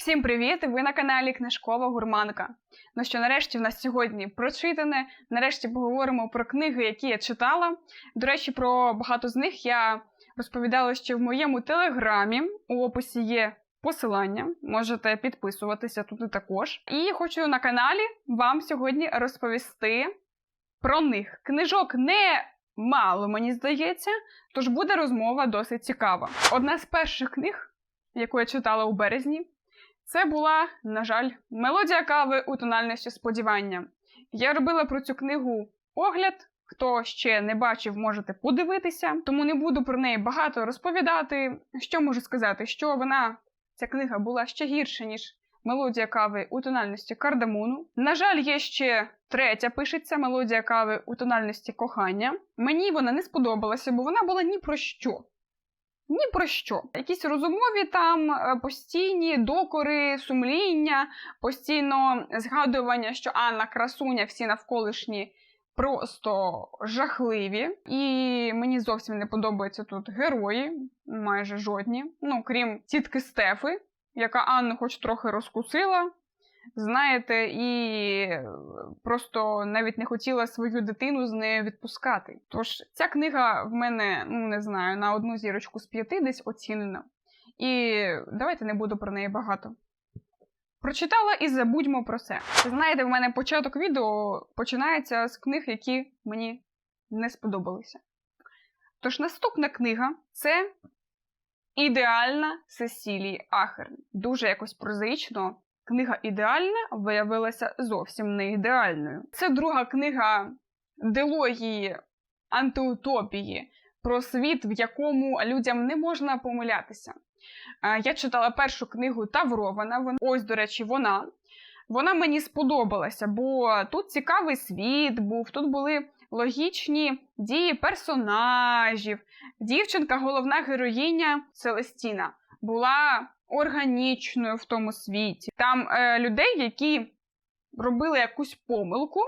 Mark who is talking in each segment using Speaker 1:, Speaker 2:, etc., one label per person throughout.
Speaker 1: Всім привіт! Ви на каналі Книжкова Гурманка. Ну що, нарешті в нас сьогодні прочитане. Нарешті поговоримо про книги, які я читала. До речі, про багато з них я розповідала ще в моєму телеграмі. У описі є посилання. Можете підписуватися туди також. І хочу на каналі вам сьогодні розповісти про них. Книжок не мало, мені здається, тож буде розмова досить цікава. Одна з перших книг, яку я читала у березні. Це була, на жаль, мелодія кави у тональності сподівання. Я робила про цю книгу огляд. Хто ще не бачив, можете подивитися, тому не буду про неї багато розповідати. Що можу сказати? Що вона, ця книга, була ще гірша, ніж мелодія кави у тональності кардамону. На жаль, є ще третя пишеться мелодія кави у тональності кохання. Мені вона не сподобалася, бо вона була ні про що. Ні про що. Якісь розумові там е, постійні докори, сумління, постійно згадування, що Анна красуня, всі навколишні просто жахливі. І мені зовсім не подобаються тут герої, майже жодні. Ну, крім тітки Стефи, яка Анну хоч трохи розкусила. Знаєте, і просто навіть не хотіла свою дитину з нею відпускати. Тож ця книга в мене, ну не знаю, на одну зірочку з п'яти десь оцінена. І давайте не буду про неї багато. Прочитала і забудьмо про це. Знаєте, в мене початок відео починається з книг, які мені не сподобалися. Тож наступна книга це Ідеальна Сесілії Ахерн. Дуже якось прозаїчно книга ідеальна виявилася зовсім не ідеальною. Це друга книга дилогії антиутопії про світ, в якому людям не можна помилятися. Е, Я читала першу книгу Таврована. Вон- Ось, до речі, вона. Вона мені сподобалася, бо тут цікавий світ був, тут були логічні дії персонажів. Дівчинка, головна героїня Селестіна, була органічною в тому світі. Там е, людей, які робили якусь помилку,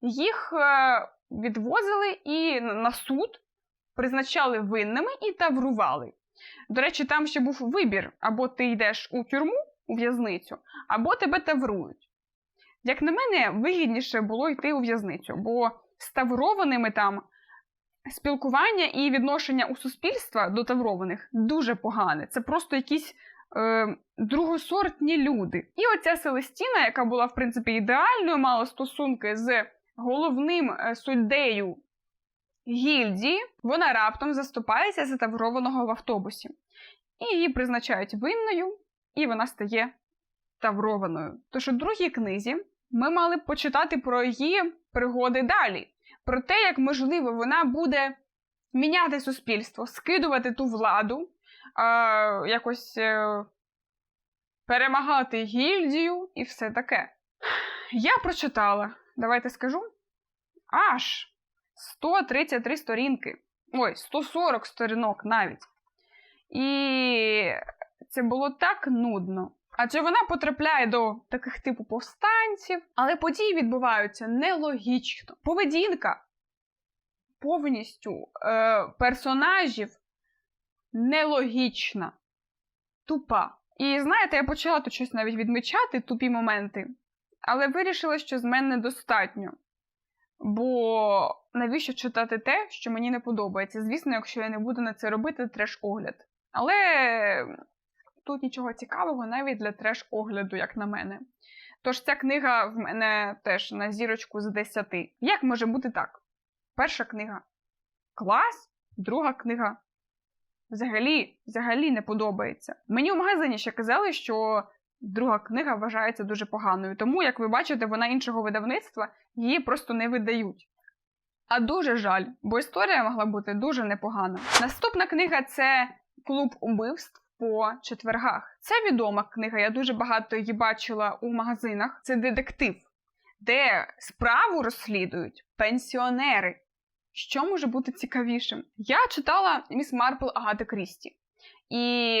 Speaker 1: їх е, відвозили і на- суд призначали винними і таврували. До речі, там ще був вибір: або ти йдеш у тюрму, у в'язницю, або тебе таврують. Як на мене, вигідніше було йти у в'язницю, бо з таврованими там спілкування і відношення у суспільства до таврованих дуже погане. Це просто якісь е, другосортні люди. І оця Селестіна, яка була, в принципі, ідеальною, мала стосунки з головним е, суддею гільдії, вона раптом заступається за таврованого в автобусі. І її призначають винною, і вона стає таврованою. Тож у другій книзі ми мали почитати про її пригоди далі, про те, як можливо вона буде міняти суспільство, скидувати ту владу, а, якось е, перемагати гільдію і все таке. Я прочитала, давайте скажу, аж 133 сторінки. Ой, 140 сторінок навіть. І це було так нудно. Адже вона потрапляє до таких типу повстанців, але події відбуваються нелогічно. Поведінка повністю е, персонажів нелогічна, тупа. І знаєте, я почала тут щось навіть відмічати тупі моменти, але вирішила, що з мене достатньо. Бо навіщо читати те, що мені не подобається? Звісно, якщо я не буду на це робити треш-огляд. Але тут нічого цікавого навіть для треш-огляду, як на мене. Тож ця книга в мене теж на зірочку з 10. Як може бути так? Перша книга клас, друга книга взагалі, взагалі не подобається. Мені в магазині ще казали, що друга книга вважається дуже поганою, тому, як ви бачите, вона іншого видавництва її просто не видають. А дуже жаль, бо історія могла бути дуже непогана. Наступна книга це Клуб убивств по четвергах. Це відома книга, я дуже багато її бачила у магазинах. Це детектив, де справу розслідують пенсіонери. Що може бути цікавішим? Я читала Міс Марпл Агати Крісті. І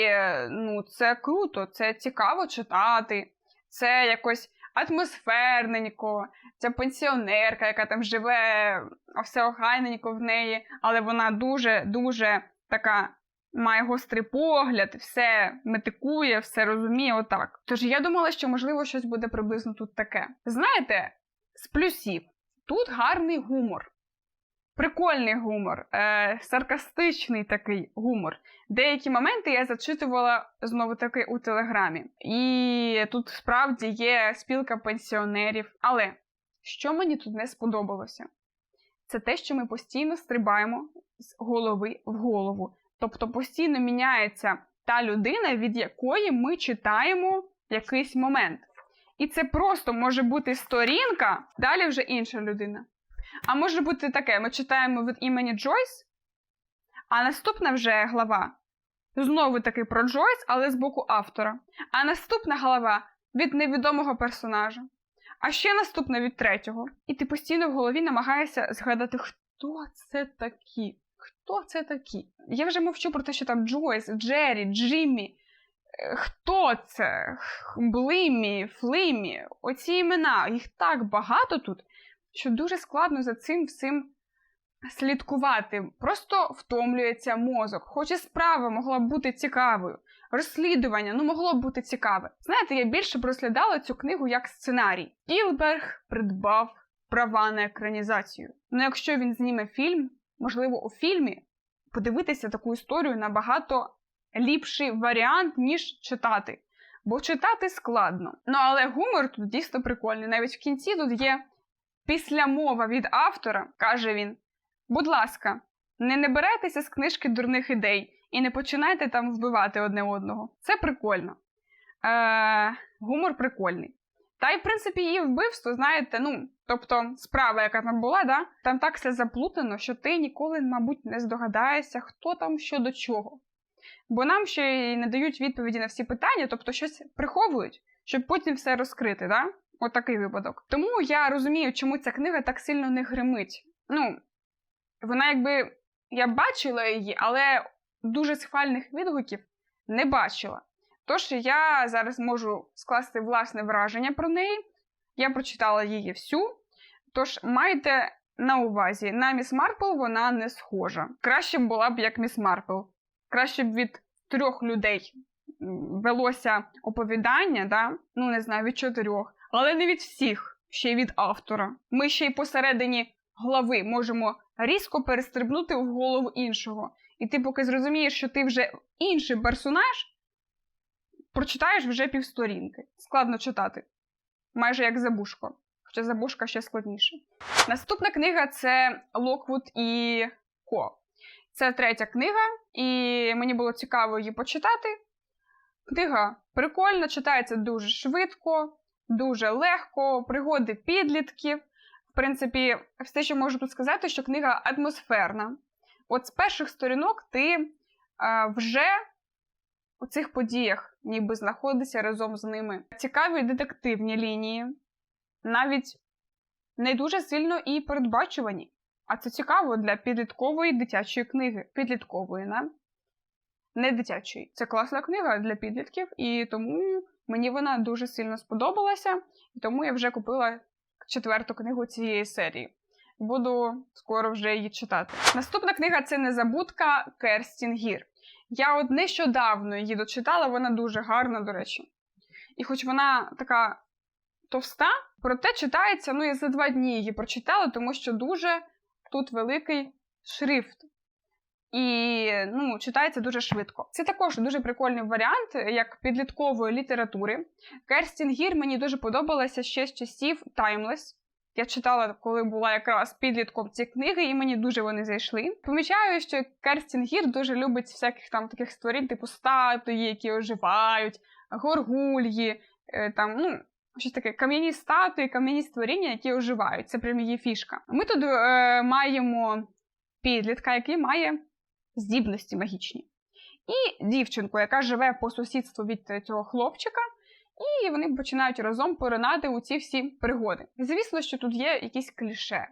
Speaker 1: ну, це круто, це цікаво читати, це якось атмосферненько, ця пенсіонерка, яка там живе, все охайненько в неї, але вона дуже-дуже така має гострий погляд, все метикує, все розуміє, отак. Тож я думала, що можливо щось буде приблизно тут таке. Знаєте, з плюсів тут гарний гумор. Прикольний гумор, е, саркастичний такий гумор. Деякі моменти я зачитувала знову таки у телеграмі. І тут справді є спілка пенсіонерів. Але що мені тут не сподобалося? Це те, що ми постійно стрибаємо з голови в голову. Тобто постійно міняється та людина, від якої ми читаємо якийсь момент. І це просто може бути сторінка, далі вже інша людина. А може бути таке: ми читаємо від імені Джойс, а наступна вже глава знову таки про Джойс, але з боку автора. А наступна глава від невідомого персонажа. А ще наступна від третього. І ти постійно в голові намагаєшся згадати, хто це такі. Хто це такі? Я вже мовчу про те, що там Джойс, Джері, Джиммі. Е, Хто це? Блимі, Флимі, оці імена, їх так багато тут, що дуже складно за цим всім слідкувати. Просто втомлюється мозок. Хоч і справа могла б бути цікавою. Розслідування ну могло б бути цікаве. Знаєте, я більше б розглядала цю книгу як сценарій. Ілберг придбав права на екранізацію. Ну, якщо він зніме фільм, можливо, у фільмі подивитися таку історію набагато ліпший варіант, ніж читати. Бо читати складно. Ну але гумор тут дійсно прикольний. Навіть в кінці тут є післямова від автора, каже він: будь ласка, не набирайтеся з книжки дурних ідей і не починайте там вбивати одне одного. Це прикольно. Е, Гумор прикольний. Та й, в принципі, її вбивство, знаєте, ну, тобто справа, яка там була, да, там так все заплутано, що ти ніколи, мабуть, не здогадаєшся, хто там що до чого. Бо нам ще й не дають відповіді на всі питання, тобто щось приховують, щоб потім все розкрити, да? Отакий випадок. Тому я розумію, чому ця книга так сильно не гримить. Ну, вона якби я бачила її, але дуже схвальних відгуків не бачила. Тож я зараз можу скласти власне враження про неї. Я прочитала її всю. Тож майте на увазі, на Міс Марпл вона не схожа. Краще була б як Міс Марпл. Краще б від трьох людей велося оповідання, да? ну не знаю, від чотирьох, але не від всіх, ще й від автора. Ми ще й посередині глави можемо різко перестрибнути в голову іншого. І ти, поки зрозумієш, що ти вже інший персонаж, прочитаєш вже півсторінки. Складно читати. Майже як забушко. Хоча забушка ще складніше. Наступна книга це Локвуд і Ко. Це третя книга, і мені було цікаво її почитати. Книга прикольна, читається дуже швидко, дуже легко, пригоди підлітків. В принципі, все, що можу тут сказати, що книга атмосферна. От з перших сторінок ти вже у цих подіях ніби знаходишся разом з ними. Цікаві детективні лінії, навіть не дуже сильно і передбачувані. А це цікаво для підліткової дитячої книги. Підліткової, не? не дитячої. Це класна книга для підлітків, і тому мені вона дуже сильно сподобалася, і тому я вже купила четверту книгу цієї серії. Буду скоро вже її читати. Наступна книга це Незабудка Керстін Гір. Я от нещодавно її дочитала, вона дуже гарна, до речі. І хоч вона така товста, проте читається, ну я за два дні її прочитала, тому що дуже тут великий шрифт. І ну, читається дуже швидко. Це також дуже прикольний варіант, як підліткової літератури. Керстін Гір мені дуже подобалася ще з часів Timeless. Я читала, коли була якраз підлітком ці книги, і мені дуже вони зайшли. Помічаю, що Керстін Гір дуже любить всяких там таких створінь, типу статуї, які оживають, горгульї, е, там, ну, щось таке кам'яні статуї, кам'яні створіння, які оживають. Це прям її фішка. Ми тут е, маємо підлітка, який має здібності магічні. І дівчинку, яка живе по сусідству від цього хлопчика, і вони починають разом поринати у ці всі пригоди. Звісно, що тут є якісь кліше.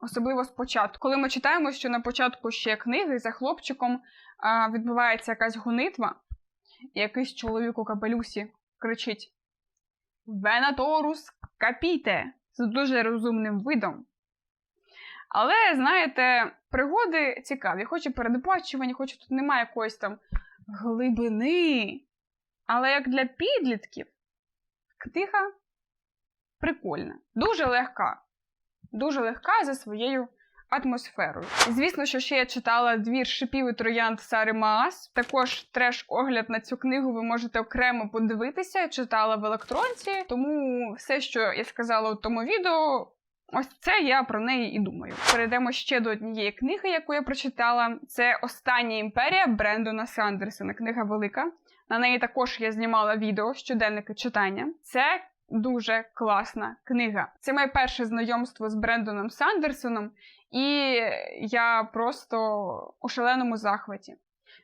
Speaker 1: Особливо спочатку. Коли ми читаємо, що на початку ще книги за хлопчиком відбувається якась гонитва, і якийсь чоловік у капелюсі кричить: Венаторус капіте! з дуже розумним видом. Але знаєте, пригоди цікаві. Хоч і передбачувані, хоч тут немає якоїсь там глибини. Але як для підлітків, книга прикольна, дуже легка. Дуже легка за своєю атмосферою. Звісно, що ще я читала двір шипів і троянд Сари Маас. Також треш-огляд на цю книгу ви можете окремо подивитися. Я читала в електронці, тому все, що я сказала у тому відео. Ось це я про неї і думаю. Перейдемо ще до однієї книги, яку я прочитала. Це Остання імперія Брендона Сандерсона. Книга велика. На неї також я знімала відео щоденники читання. Це дуже класна книга. Це моє перше знайомство з Брендоном Сандерсоном, і я просто у шаленому захваті.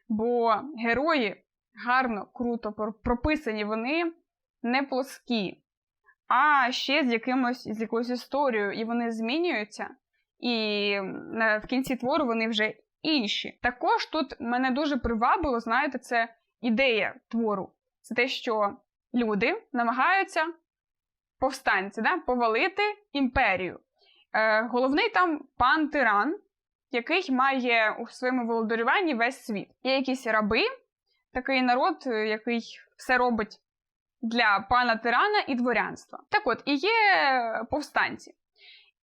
Speaker 1: Бо герої гарно, круто прописані, вони не плоскі, а ще з якимось з якоюсь історією, і вони змінюються. І в кінці твору вони вже інші. Також тут мене дуже привабило, знаєте, це ідея твору. Це те, що люди намагаються повстанці, да, повалити імперію. Е, головний там пан тиран, який має у своєму володарюванні весь світ. Є якісь раби, такий народ, е, який все робить для пана тирана і дворянства. Так от, і є повстанці.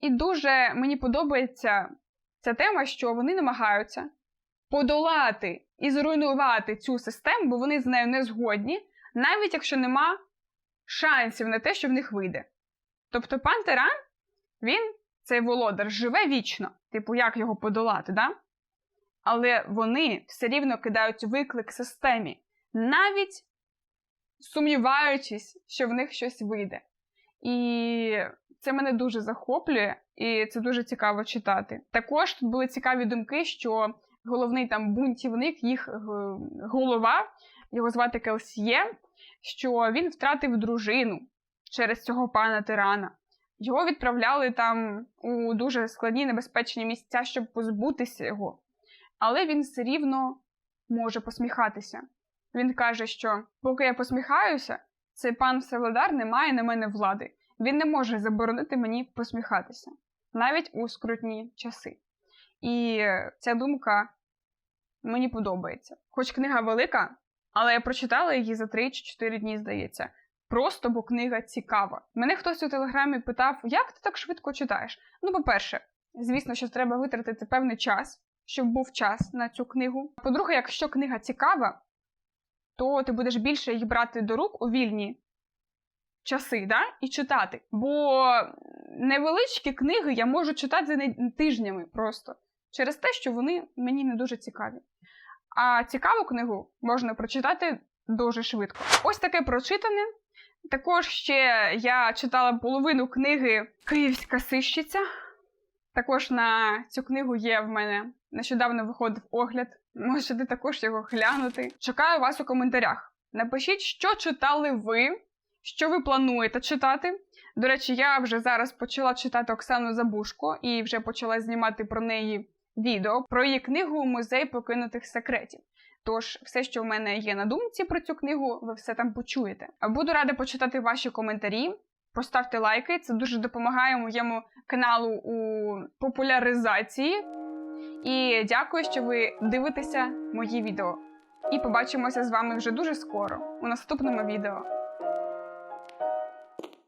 Speaker 1: І дуже мені подобається ця тема, що вони намагаються подолати і зруйнувати цю систему, бо вони з нею не згодні, навіть якщо нема шансів на те, що в них вийде. Тобто пан Тиран, він, цей володар, живе вічно. Типу, як його подолати, да? Але вони все рівно кидають виклик системі, навіть сумніваючись, що в них щось вийде. І це мене дуже захоплює, і це дуже цікаво читати. Також тут були цікаві думки, що головний там бунтівник, їх е, голова, його звати Келсіє, що він втратив дружину через цього пана тирана. Його відправляли там у дуже складні небезпечні місця, щоб позбутися його. Але він все рівно може посміхатися. Він каже, що поки я посміхаюся, цей пан Всевладар не має на мене влади. Він не може заборонити мені посміхатися, навіть у скрутні часи. І е, ця думка мені подобається. Хоч книга велика, але я прочитала її за 3 чи 4 дні, здається. Просто бо книга цікава. Мене хтось у телеграмі питав, як ти так швидко читаєш? Ну, по-перше, звісно, що треба витратити певний час, щоб був час на цю книгу. По-друге, якщо книга цікава, то ти будеш більше їх брати до рук у вільні часи, да? і читати. Бо невеличкі книги я можу читати за тижнями просто через те, що вони мені не дуже цікаві. А цікаву книгу можна прочитати дуже швидко. Ось таке прочитане. Також ще я читала половину книги Київська сищиця. Також на цю книгу є в мене нещодавно виходив огляд. Можете також його глянути. Чекаю вас у коментарях. Напишіть, що читали ви, що ви плануєте читати. До речі, я вже зараз почала читати Оксану Забушко і вже почала знімати про неї відео про її книгу Музей покинутих секретів. Тож, все, що в мене є на думці про цю книгу, ви все там почуєте. Буду рада почитати ваші коментарі. Поставте лайки, це дуже допомагає моєму каналу у популяризації. І дякую, що ви дивитеся мої відео. І побачимося з вами вже дуже скоро у наступному відео.